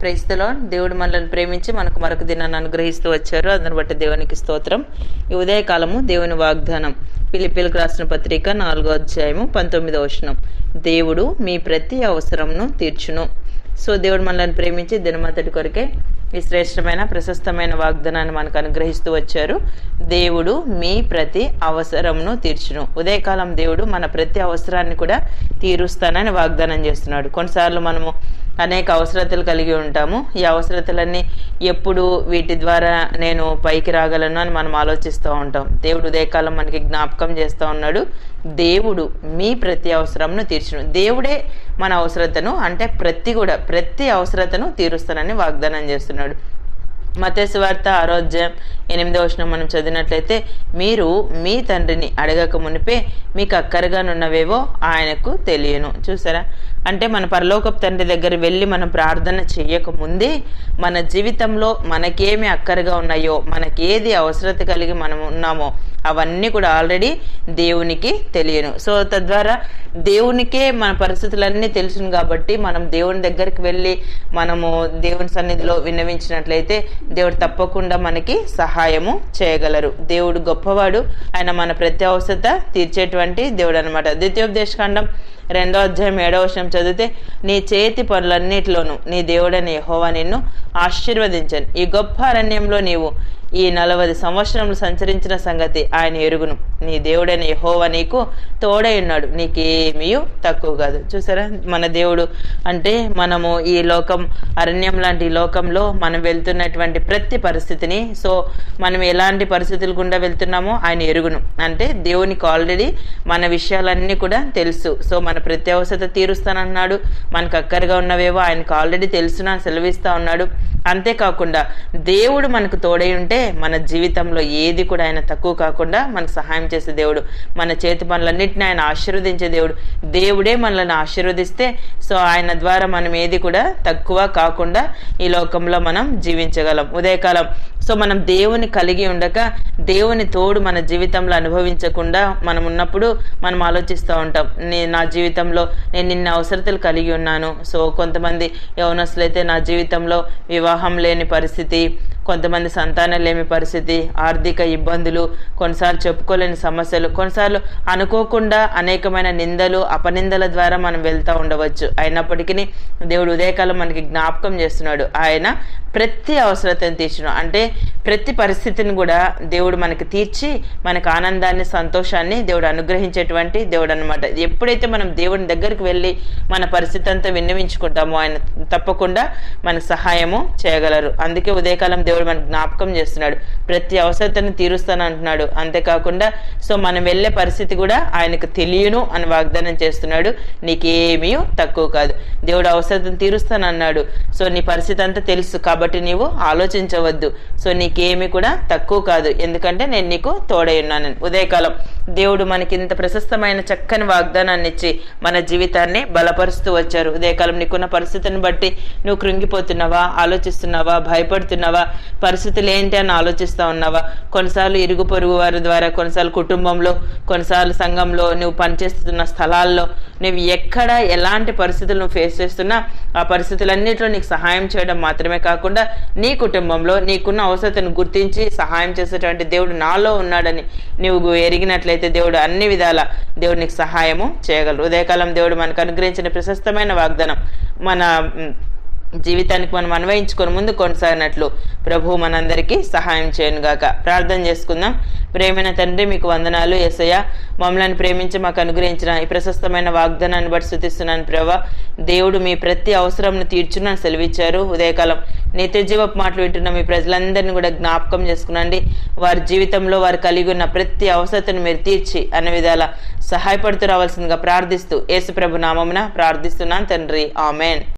ప్రైస్తలో దేవుడు మనల్ని ప్రేమించి మనకు మరొక దినాన్ని అనుగ్రహిస్తూ వచ్చారు. అందుని బట్టి దేవునికి స్తోత్రం. ఈ ఉదయకాలము దేవుని వాగ్దానం. పిలిపిలకు రాసిన పత్రిక నాలుగో అధ్యాయము పంతొమ్మిదో వచనం. దేవుడు మీ ప్రతి అవసరంను తీర్చును. సో దేవుడు మనల్ని ప్రేమించి దినమంతటి కొరకే ఈ శ్రేష్టమైన ప్రశస్తమైన వాగ్దానాన్ని మనకు అనుగ్రహిస్తూ వచ్చారు. దేవుడు మీ ప్రతి అవసరంను తీర్చును. ఉదయకాలం దేవుడు మన ప్రతి అవసరాన్ని కూడా తీరుస్తానని వాగ్దానం చేస్తున్నాడు. కొన్నిసార్లు మనము అనేక అవసరతలు కలిగి ఉంటాము. ఈ అవసరతలన్నీ ఎప్పుడు వీటి ద్వారా నేను పైకి రాగలను అని మనం ఆలోచిస్తూ ఉంటాం. దేవుడు ఉదయకాలం మనకి జ్ఞాపకం చేస్తూ ఉన్నాడు. దేవుడు మీ ప్రతి అవసరంను తీర్చును. దేవుడే మన అవసరతను అంటే ప్రతి కూడా ప్రతి అవసరతను తీరుస్తానని వాగ్దానం చేస్తున్నాడు. మతేశ్వార్త ఆరోగ్యం ఎనిమిదవ వచనం మనం చదివినట్లయితే మీరు మీ తండ్రిని అడగక మునిపే మీకు అక్కరగానున్నవేవో ఆయనకు తెలియను. చూసారా? అంటే మన పరలోకపు తండ్రి దగ్గర వెళ్ళి మనం ప్రార్థన చేయకముందే మన జీవితంలో మనకేమి అక్కరగా ఉన్నాయో మనకి ఏది అవసరత కలిగి మనం ఉన్నామో అవన్నీ కూడా ఆల్రెడీ దేవునికి తెలియను. సో తద్వారా దేవునికే మన పరిస్థితులన్నీ తెలుసును కాబట్టి మనం దేవుని దగ్గరికి వెళ్ళి మనము దేవుని సన్నిధిలో విన్నవించినట్లయితే దేవుడు తప్పకుండా మనకి సహాయం సహాయము చేయగలరు. దేవుడు గొప్పవాడు. ఆయన మన ప్రతి అవసరత తీర్చేటువంటి దేవుడు అనమాట ద్వితీయోపదేశకాండం రెండో అధ్యాయం ఏడవ వర్షం చదివితే నీ చేతి పనులన్నిటిలోనూ నీ దేవుడని యెహోవా నిన్ను ఆశీర్వదించను. ఈ గొప్ప అరణ్యంలో నీవు ఈ నలభై సంవత్సరములు సంచరించిన సంగతి ఆయన ఎరుగును. నీ దేవుడైన యహోవ నీకు తోడై ఉన్నాడు. నీకేమీ తక్కువ కాదు. చూసారా? మన దేవుడు అంటే మనము ఈ లోకం అరణ్యం లాంటి లోకంలో మనం వెళ్తున్నటువంటి ప్రతి పరిస్థితిని సో మనం ఎలాంటి పరిస్థితులు గుండా వెళ్తున్నామో ఆయన ఎరుగును. అంటే దేవునికి ఆల్రెడీ మన విషయాలన్నీ కూడా తెలుసు. సో మన ప్రతి అవసరత తీరుస్తానన్నాడు. మనకు అక్కరగా ఉన్నవేవో ఆయనకు ఆల్రెడీ తెలుసునా సెలవిస్తా ఉన్నాడు. అంతేకాకుండా దేవుడు మనకు తోడై ఉంటే మన జీవితంలో ఏది కూడా ఆయన తక్కువ కాకుండా మనకు సహాయం చేసే దేవుడు. మన చేతి పనులన్నింటినీ ఆయన ఆశీర్వదించే దేవుడు. దేవుడే మనల్ని ఆశీర్వదిస్తే సో ఆయన ద్వారా మనం ఏది కూడా తక్కువ కాకుండా ఈ లోకంలో మనం జీవించగలం. ఉదయకాలం సో మనం దేవుని కలిగి ఉండక దేవుని తోడు మన జీవితంలో అనుభవించకుండా మనం ఉన్నప్పుడు మనం ఆలోచిస్తూ ఉంటాం నే నా జీవితంలో నేను నిన్న అవసరతలు కలిగి ఉన్నాను. సో కొంతమంది యవనస్తులైతే నా జీవితంలో వివాహం లేని పరిస్థితి కొంతమంది సంతానం లేని పరిస్థితి ఆర్థిక ఇబ్బందులు కొన్నిసార్లు చెప్పుకోలేని సమస్యలు కొన్నిసార్లు అనుకోకుండా అనేకమైన నిందలు అపనిందల ద్వారా మనం వెళ్తూ ఉండవచ్చు. అయినప్పటికీ దేవుడు ఉదయకాలం మనకి జ్ఞాపకం చేస్తున్నాడు. ఆయన ప్రతి అవసరతను తీర్చడం అంటే ప్రతి పరిస్థితిని కూడా దేవుడు మనకి తీర్చి మనకు ఆనందాన్ని సంతోషాన్ని దేవుడు అనుగ్రహించేటువంటి దేవుడు అనమాట ఎప్పుడైతే మనం దేవుని దగ్గరికి వెళ్ళి మన పరిస్థితి అంతా విన్నవించుకుంటామో ఆయన తప్పకుండా మనకు సహాయము చేయగలరు. అందుకే ఉదయకాలం దేవుడు మనకు జ్ఞాపకం చేస్తున్నాడు. ప్రతి అవసరతను తీరుస్తాను అంటున్నాడు అంతేకాకుండా సో మనం వెళ్ళే పరిస్థితి కూడా ఆయనకు తెలియను అని వాగ్దానం చేస్తున్నాడు. నీకేమీ తక్కువ కాదు. దేవుడు అవసరతను తీరుస్తాను అన్నాడు సో నీ పరిస్థితి అంతా తెలుసు కాబట్టి నీవు ఆలోచించవద్దు. సో నీకేమి కూడా తక్కువ కాదు. ఎందుకంటే నేను నీకు తోడై ఉన్నాను ఉదయకాలం దేవుడు మనకి ఇంత ప్రశస్తమైన చక్కని వాగ్దానాన్ని ఇచ్చి మన జీవితాన్ని బలపరుస్తూ వచ్చారు. ఉదయకాలం నీకున్న పరిస్థితిని బట్టి నువ్వు కృంగిపోతున్నావా ఆలోచిస్తున్నావా భయపడుతున్నావా పరిస్థితులు ఏంటి అని ఆలోచిస్తూ ఉన్నావా? కొన్నిసార్లు ఇరుగు పొరుగు వారి ద్వారా కొన్నిసార్లు కుటుంబంలో కొన్నిసార్లు సంఘంలో నువ్వు పనిచేస్తున్న స్థలాల్లో నువ్వు ఎక్కడ ఎలాంటి పరిస్థితులు నువ్వు ఫేస్ చేస్తున్నా ఆ పరిస్థితులన్నింటిలో నీకు సహాయం చేయడం మాత్రమే కాకుండా నీ కుటుంబంలో నీకున్న అవసరతను గుర్తించి సహాయం చేసేటువంటి దేవుడు నాలో ఉన్నాడని నువ్వు ఎరిగినట్లయితే దేవుడు అన్ని విధాల దేవుడు నీకు సహాయము చేయగలరు ఉదయకాలం దేవుడు మనకు అనుగ్రహించిన ప్రశస్తమైన వాగ్దానం మన జీవితానికి మనం అన్వయించుకొని ముందు కొనసాగినట్లు ప్రభు మనందరికీ సహాయం చేయను గాక ప్రార్థన చేసుకుందాం. ప్రేమైన తండ్రి మీకు వందనాలు. ఎసయ్య మమ్మల్ని ప్రేమించి మాకు అనుగ్రహించిన ఈ ప్రశస్తమైన వాగ్దానాన్ని బట్టి శృతిస్తున్నాను ప్రభా. దేవుడు మీ ప్రతి అవసరంను తీర్చున్నాను సెలవిచ్చారు. ఉదయకాలం నిత్యజీవపు మాటలు వింటున్న మీ ప్రజలందరినీ కూడా జ్ఞాపకం చేసుకునండి. వారి జీవితంలో వారు కలిగి ఉన్న ప్రతి అవసరతను మీరు తీర్చి అనే విధాల సహాయపడుతూ రావాల్సిందిగా ప్రార్థిస్తూ యేసు ప్రభు నామమున ప్రార్థిస్తున్నాను తండ్రి. ఆమెన్.